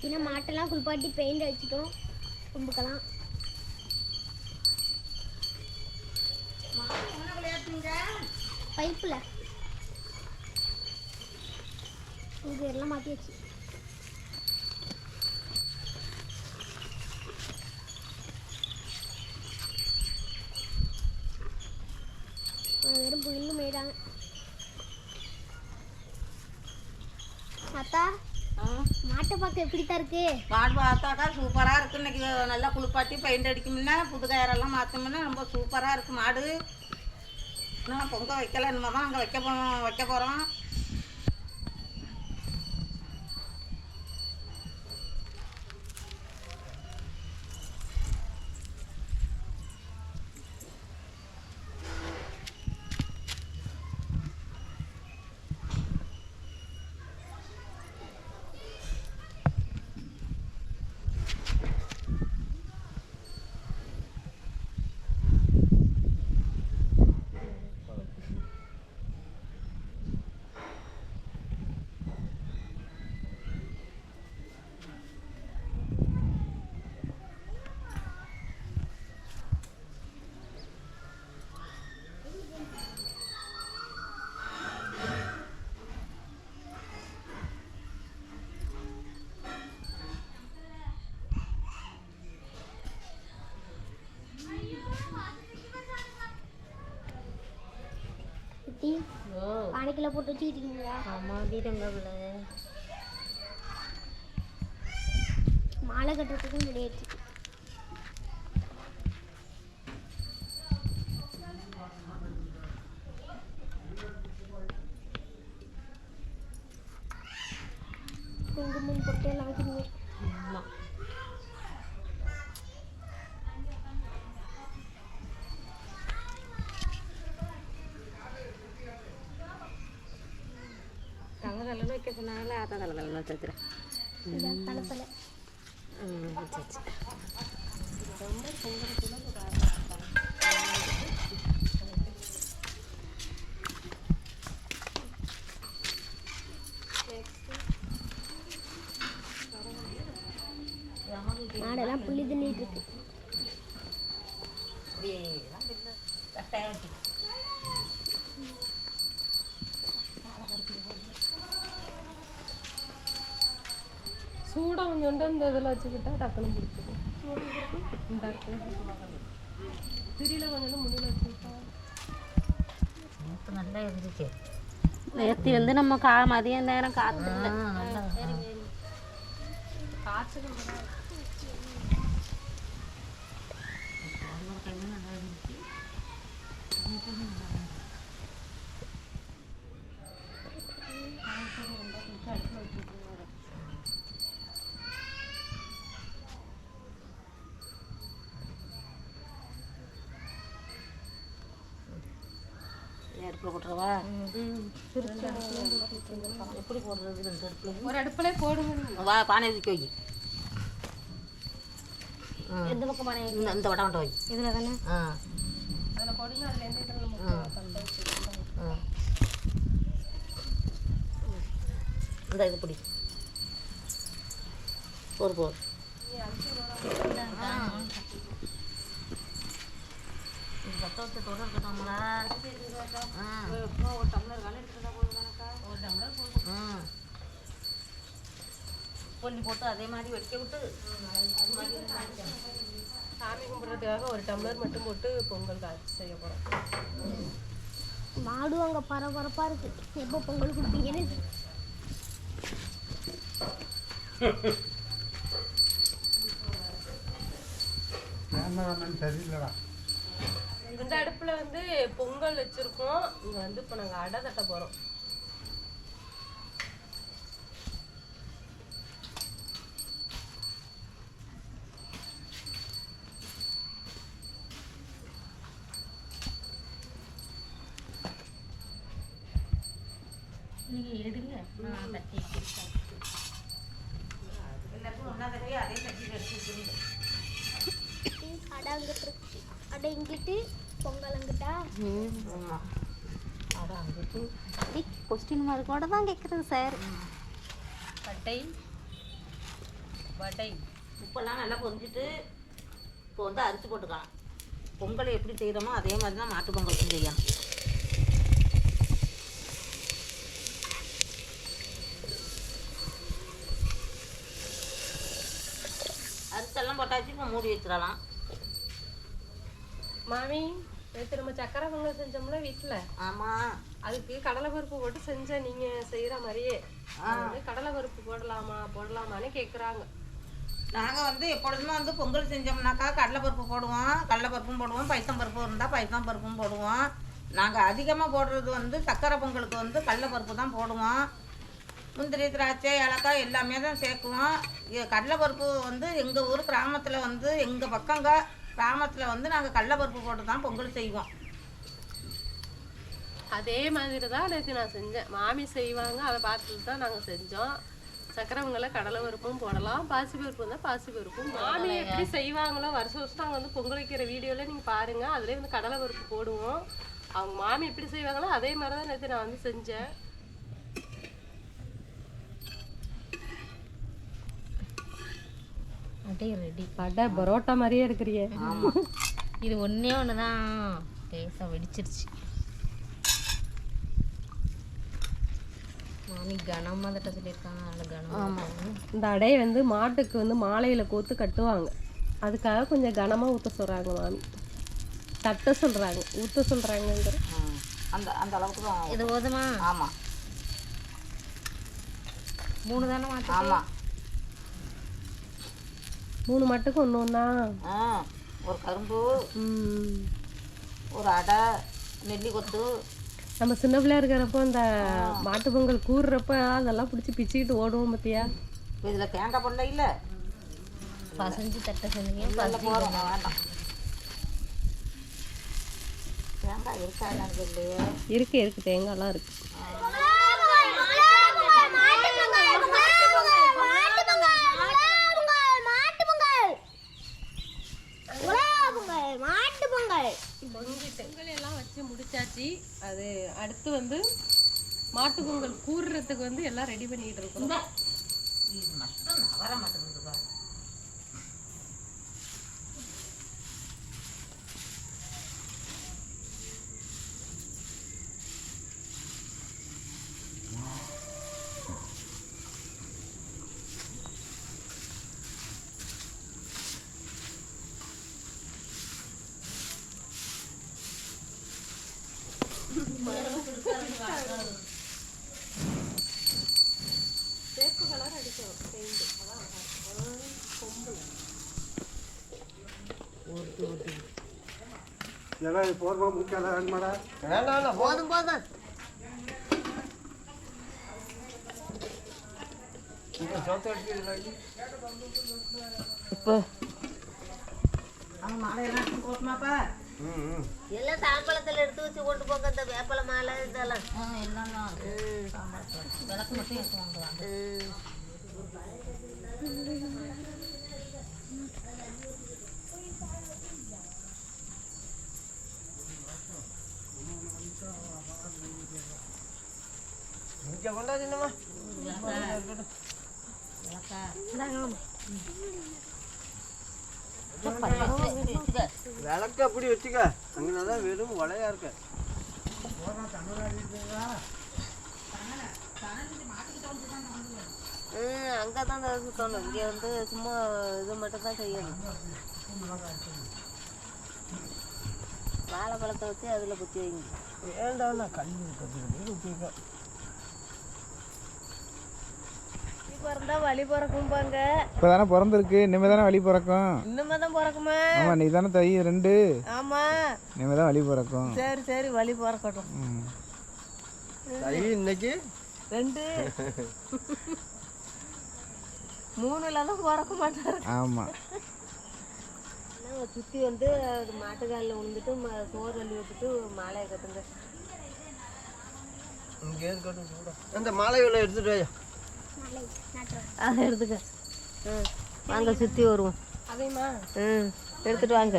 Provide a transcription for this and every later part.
பின்ன மாட்டெல்லாம் குளிப்பாட்டி பெயிண்ட் அடிச்சிட்டோம். கும்புக்கலாம். பைப்பில். இது எல்லாம் மாற்றியாச்சு வெறும் புல்லு மேய்தாங்க அத்தா. மாட்டை பார்க்க எப்படித்தான் இருக்கு? மாடு பார்த்தாக்கா சூப்பராக இருக்கு. இன்னைக்கு நல்லா குளிப்பாட்டி பெயிண்ட் அடிக்கணும்னா புது கயரெல்லாம் மாற்றோம்னா ரொம்ப சூப்பராக இருக்கு மாடு. இன்னும் பொங்க வைக்கல. இனிமே தான் அங்கே வைக்க போகிறோம் வைக்க போகிறோம் குட்டி பானைக்குள்ள போட்டு வச்சுக்கிட்டீங்களா ஆமாம் வீரங்கவில் மாலை கட்டுறதுக்கும் கிடையாது குங்குமம் பொட்டு எல்லாம் வைக்கணுமே தலையில் வைக்க சொன்னாங்களே ஆத்தா தலை தலையில் வச்சுருக்கிறேன் இதான் தலைப்பலை ம் சரி சரி மாடெல்லாம் புள்ளி தின்னுட்டு இருக்கு சூடாக கொஞ்சோண்டு இந்த இதில் வச்சுக்கிட்டா டக்குன்னு பிடிச்சிடும். திரியில கொஞ்சோண்டு முடியல வச்சுக்கிட்டா. நல்லா இருந்துச்சு நேற்று வந்து நம்ம கா மதியம் நேரம் காற்று அடுப்பில் போட்டுருவா? எப்படி போடுறது ரெண்டு அடுப்பில் ஒரு அடுப்பில் போடுங்க. வா பானை தூக்கி வை. எந்த பக்கம் பானை? இந்த இந்த வடம் வை இதில் தானே? ஆ. அதில் போடுங்க அதில் எந்த இதில் நம்ம ஆ. இந்த இது பிடி. போர் போர் பத்த வச்ச தொடர் இருக்கட்டாங்களா ஒரு டம்ளர் காலம் எடுத்துட்டா போதும் தானக்கா ஒரு டம்ளர் போதும் போட்டு அதே மாதிரி வைக்க விட்டு அது மாதிரி சாமி கும்பிட்றதுக்காக ஒரு டம்ளர் மட்டும் போட்டு பொங்கல் காய்ச்சி செய்ய போகிறோம் அங்கே பரபரப்பாக இருக்கு. எப்போ பொங்கல் கொடுப்பீங்கன்னு? இந்த அடுப்பில் வந்து பொங்கல் வச்சுருக்கோம். இங்கே வந்து இப்போ நாங்கள் அடை தட்ட போகிறோம் நீங்கள் எடுங்க. நான் தட்டி எல்லாருக்கும் ஒன்றா தடவை அதே தட்டியில் எடுத்து வச்சுருங்க. அடை அங்கிட்டு இருக்கு அடை இங்கிட்டு பொங்கல் அங்கிட்டா. ஆமாம் அதான் வந்துட்டு கொஸ்டின் மார்க்கோட தான் கேட்குறது சார் பட்டை. வடை உப்பெல்லாம் நல்லா பொரிஞ்சிட்டு இப்போ வந்து அரிசி போட்டுக்கலாம். பொங்கல் எப்படி செய்கிறோமோ அதே மாதிரி தான் மாட்டு பொங்கலுக்கும் செய்யணும். அரிசெல்லாம் போட்டாச்சு இப்போ மூடி வச்சிடலாம். மாமி நேற்று நம்ம சக்கரை பொங்கல் செஞ்சோம்ல வீட்டில் ஆமாம் அதுக்கு கடலை பருப்பு போட்டு செஞ்சேன் நீங்க செய்யற மாதிரியே. வந்து கடலை பருப்பு போடலாமா போடலாமான்னு கேக்குறாங்க. நாங்கள் வந்து எப்பொழுதுமே வந்து பொங்கல் செஞ்சோம்னாக்கா கடலைப்பருப்பு போடுவோம் கடலைப்பருப்பும் போடுவோம் பைத்தம் பருப்பு இருந்தால் பைத்தம் பருப்பும் போடுவோம். நாங்கள் அதிகமாக போடுறது வந்து சக்கரை பொங்கலுக்கு வந்து கடலைப்பருப்பு தான் போடுவோம். முந்திரி திராட்சை ஏலக்காய் எல்லாமே தான் சேர்க்குவோம். கடலைப்பருப்பு வந்து எங்கள் ஊர் கிராமத்தில் வந்து எங்கள் பக்கங்க கிராமத்தில் வந்து நாங்கள் கடலைப்பருப்பு போட்டு தான் பொங்கல் செய்வோம். அதே மாதிரி தான் நேற்று நான் செஞ்சேன். மாமி செய்வாங்க அதை பார்த்துட்டு தான் நாங்கள் செஞ்சோம். சக்கரை பொங்கல கடலை பருப்பும் போடலாம். பாசி பருப்பு இருந்தால் பாசி பருப்பும் மாமி எப்படி செய்வாங்களோ வருஷம் வருஷம் நாங்கள் வந்து பொங்கல் வைக்கிற வீடியோவில் நீங்கள் பாருங்க. அதுலேயே வந்து கடலை பருப்பு போடுவோம். அவங்க மாமி எப்படி செய்வாங்களோ அதே மாதிரி தான் நேற்று நான் வந்து செஞ்சேன். அப்படியே ரெடி வடை பரோட்டா மாதிரியே இருக்கிறியே. இது ஒன்றே ஒன்று தான் லேசாக வெடிச்சிருச்சு. மாமி கனமாக தட்ட சொல்லியிருக்காங்க இந்த அடையை வந்து மாட்டுக்கு வந்து மாலையில் கோத்து கட்டுவாங்க. அதுக்காக கொஞ்சம் கனமாக ஊற்ற சொல்கிறாங்க மாமி. தட்ட சொல்கிறாங்க ஊற்ற சொல்கிறாங்கங்கிற ம். அந்த அந்த அளவுக்கு தான் இது போதுமா? ஆமாம் மூணு தானே ஆமாம் மூணு மட்டுக்கு ஒன்று ஒன்றா ஒரு கரும்பு ஒரு அடை நெல்லி கொத்து நம்ம சின்ன பிள்ளையா இருக்கிறப்போ இந்த மாட்டு பொங்கல் கூறுறப்ப அதெல்லாம் பிடிச்சி பிச்சுக்கிட்டு ஓடுவோம் பார்த்தியா இதில் தேங்காய் பண்ண இல்லை. பசஞ்சு தட்ட போகிறோம் வேண்டாம். தேங்காய் இருக்கா தெரியலையே. இருக்கு இருக்கு தேங்காய்லாம் இருக்கு. பொங்கல் எல்லாம் வச்சு முடிச்சாச்சு. அது அடுத்து வந்து மாட்டு பொங்கல் கூறுறதுக்கு வந்து எல்லாம் ரெடி பண்ணிட்டு இருக்கோம். இது மட்டும் நவர மாட்டேங்குது பாரு போதும் போதும் இப்போ அவங்க மாலையெல்லாம் எடுத்து போட்டுமாப்பா எல்லாம் தாம்பழத்தில் எடுத்து வச்சு கொண்டு போங்க இந்த வேப்பலை மாலை இதெல்லாம். எல்லாம் தான் விளக்கு மட்டும் எடுத்து வாங்குவாங்க விளக்கு அப்படி வச்சுக்க. அங்கதான் வெறும் வளையா இருக்க. அங்கே தான் சுத்தணும். இங்கே வந்து சும்மா இது மட்டும் தான் செய்யணும். வாழைப்பழத்தை வச்சு அதில் குத்தி வைங்க. வேண்டாம் கல்வி கற்றுக்கிட்டு பிறந்தா வழி பிறக்கும்பாங்க. இப்போ தானே பிறந்திருக்கு. இனிமேல் தானே வழி பிறக்கும். இன்னுமே தான் பிறக்குமா. ஆமாம் நீ தானே தை? ரெண்டு. ஆமா. இனிமேல் தான் வழி பிறக்கும். சரி சரி வழி பிறக்கட்டும். தை இன்னைக்கு? ரெண்டு. மூணுல தான் பிறக்க மாட்டாரு. ஆமாம் சுற்றி வந்து அது மாட்டுக்காலில் விழுந்துட்டு சோறு அள்ளி விட்டுட்டு மாலையை கட்டுங்க. இங்கே சூடா. அந்த மாலை எடுத்துட்டு அதை எடுத்துக்க. ம் வாங்க சுற்றி வருவோம். ம் எடுத்துட்டு வாங்க.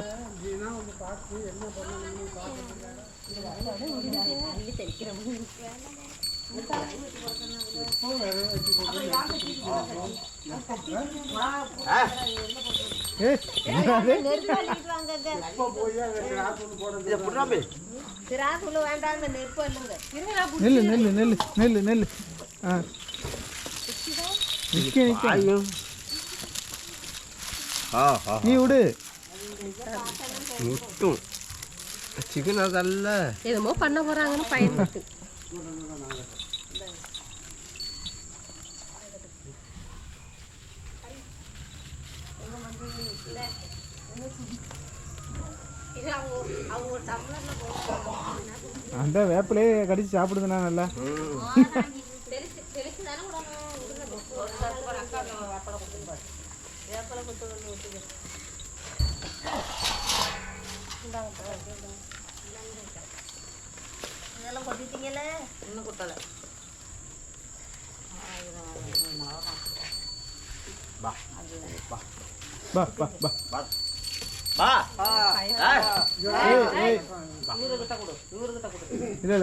நெல்லு நெல்லு நெல்லு நெல்லு நெல்லு ஆ. நீ விடு முட்டும் சிக்கன் அதல்ல என்னமோ பண்ண போறாங்கன்னு பயன்பட்டு அந்த வேப்பிலையே கடிச்சு சாப்பிடுதுண்ணா நல்லா. വേപ്പില കൊത്ത് കൊണ്ട് ഒട്ടിക്കും ഇതെല്ലാം കൊത്തിത്തിങ്ങല്ലേ ഇന്ന് കുട്ടളെ ഇല്ല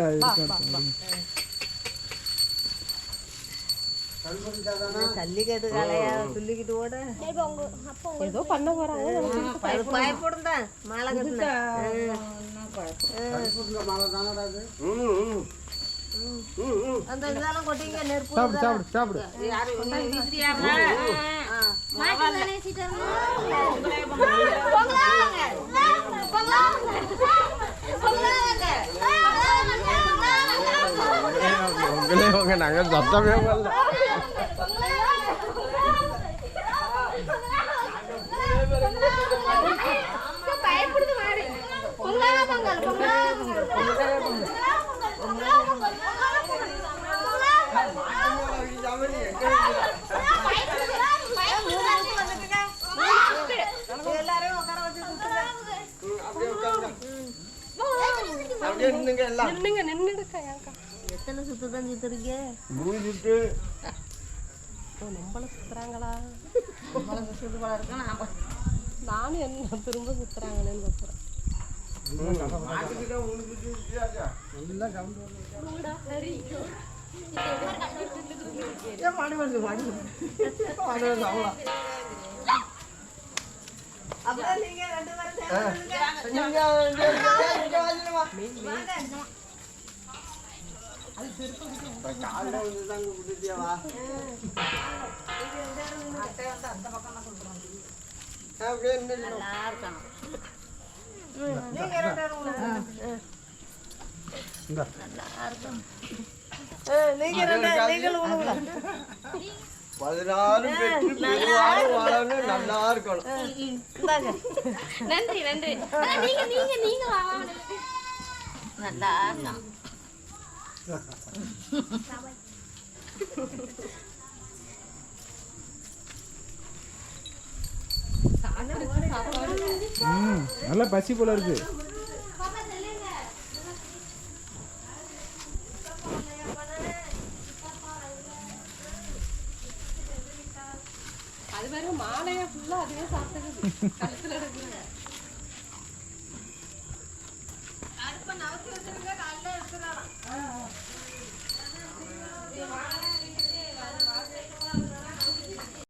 ஜல்லிக்கட்டு கலையா சொல்லிக்கிட்டு ஓட. ஏதோ பண்ண போறாங்க அது பயப்படும் தான் மாலை கட்டின ம் ம். ம் ம். அந்த இதெல்லாம் கொட்டிங்க நெருப்பு சாப்பிடு சாப்பிடு சாப்பிடு. யாரு வீசியாம உங்களே உங்க நாங்கள் சத்தமே வரல நின்னுங்க நின்னுடுக்கா எத்தனை சுத்து தான் சுத்துறீங்க மூணு நம்மள சுத்துறாங்களா சுத்து போல இருக்கு நானும் என்ன திரும்ப சுத்துறாங்களேன்னு பார்க்குறேன். அப்படியே நல்லா இருக்கணும் நீங்க ரெண்டு நீங்களும் உழுவுல. பதினாறு நல்லா இருக்கணும் நன்றி நன்றி நீங்க நீங்க நீங்க நல்லா இருக்கணும் சாப்பாடு நல்லா பசி போல இருக்கு.